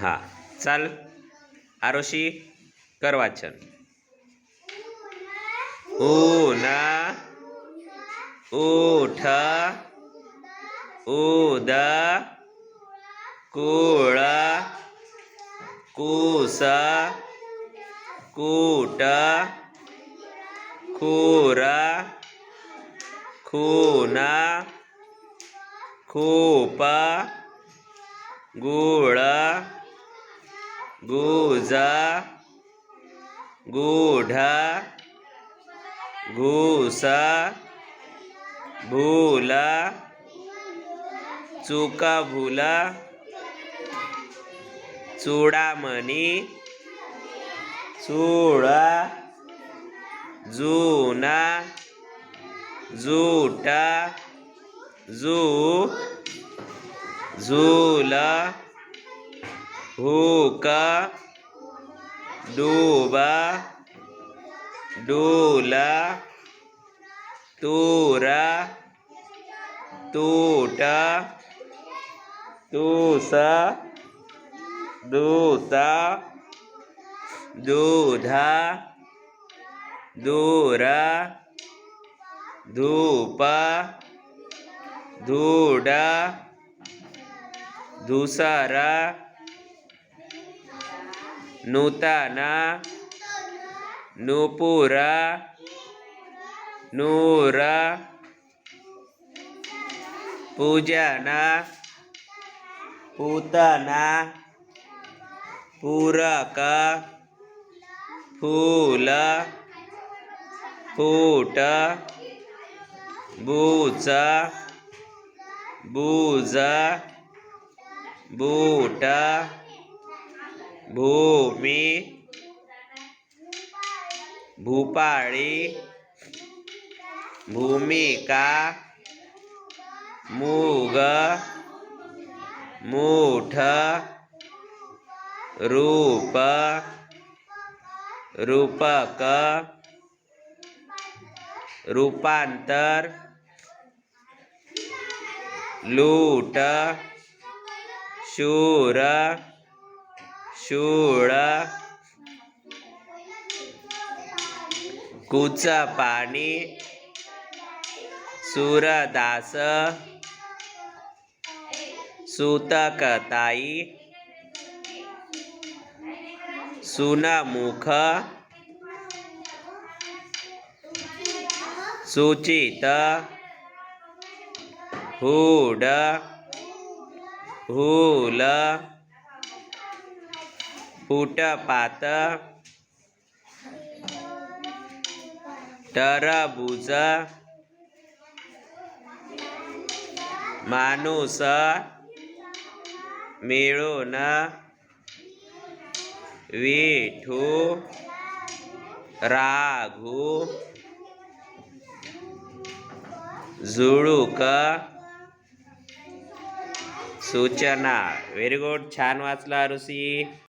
हा चाल. आरोशी कर वाचन. ऊन उठ उद कुळ कुस कूट खूर खून खूप गुळ गुजा गुढा घुसा भूला चुका भूल चुडामणी चूळ जुना जुटा जू झूल हुक डूब डूल तूर तूट तूस दूत दूध दूर धूप धूड धुसर ನೂತನ ನೂಪುರ ನೂರ ಪೂಜನ ಪೂತನ ಪೂರಕ ફૂલ ફૂટ બૂચ બૂજ બૂટ भूमी भूपाळी भूमिका मूग मूठ रूप रूपक रूपांतर लूट शूर शूळ कुच पाणी. सूरदास सुतकताई सुनमुख सुचित. हुड. हुल. फुटपात टरबूज माणूस मिळून विठू राघू झुळूक सूचना. व्हेरी गुड छान वाचला ऋषी.